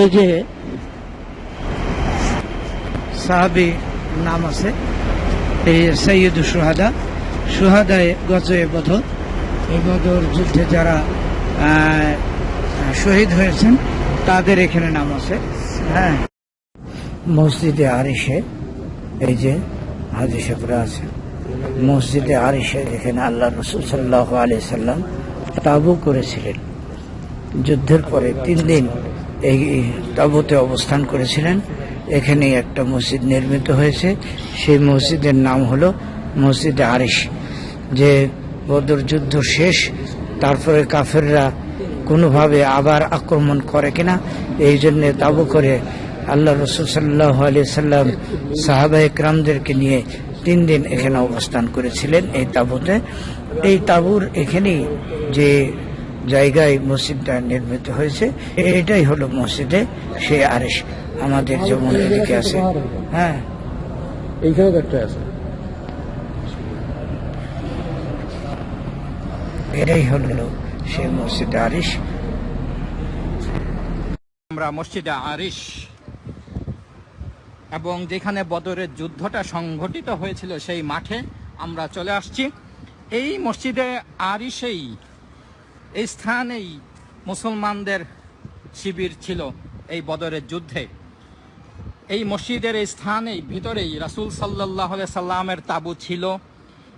এই যে সাহাবি নাম আছে, এই সৈয়দ সুহাদা সুহাদায় গজয়ে বদর এই বদর যুদ্ধে যারা শহীদ হয়েছেন, তাদের এখানে নাম আছে। হ্যাঁ। মসজিদে আরিশে, এই যে হাদিসে পড়ে আছে। মসজিদে আরিশে এখানে আল্লাহ রসুল সাল্লাহ আলি সাল্লাম তাবু করেছিলেন। যুদ্ধের পরে তিন দিন এই তাবুতে অবস্থান করেছিলেন। এখানে একটা মসজিদ নির্মিত হয়েছে। সেই মসজিদের নাম হলো মসজিদে আরিস যে বদর যুদ্ধ শেষ, তারপরে কাফেররা কোনোভাবে আবার আক্রমণ করে কিনা, এই জন্য তাবু করে আল্লাহ রসুল সাল্লাহ আলি সাল্লাম সাহাবা ইকরামদেরকে নিয়ে তিন দিন এখানে অবস্থান করেছিলেন এই তাবুতে। এই তাবুর এখানেই যে জায়গায় মসজিদটা নির্মিত হয়েছে। এটাই হলো মসজিদে সে আরিশ আমাদের যেমন এদিকে আছে। হ্যাঁ। এইখানে একটা আছে। এটাই হলো সে মসজিদ আরিশ আমরা মসজিদে আরিশ এবং যেখানে বদরের যুদ্ধটা সংঘটিত হয়েছিল সেই মাঠে আমরা চলে আসছি। এই মসজিদে আরিশেই এই স্থানেই মুসলমানদের শিবির ছিল এই বদরের যুদ্ধে। এই মসজিদের এই স্থানেই ভিতরেই রাসূল সাল্লাহ সাল্লামের তাবু ছিল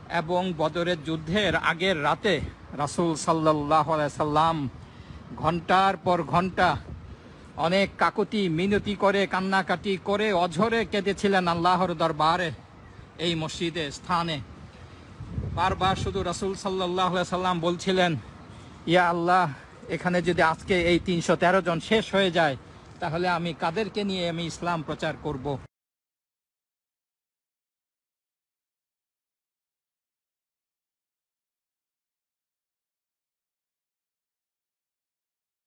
এবং বদরের যুদ্ধের আগের রাতে রাসূল সাল্লাহ সাল্লাম ঘণ্টার পর ঘণ্টা অনেক কাকুতি, মিনতি করে, কান্নাকাটি করে অঝরে কেঁদেছিলেন আল্লাহর দরবারে এই মসজিদে স্থানে। বারবার শুধু রাসূল সাল্লাহ সাল্লাম বলছিলেন ইয়া আল্লাহ, এখানে যদি আজকে এই তিনশো তেরো জন শেষ হয়ে যায়, তাহলে আমি কাদেরকে নিয়ে আমি ইসলাম প্রচার করব?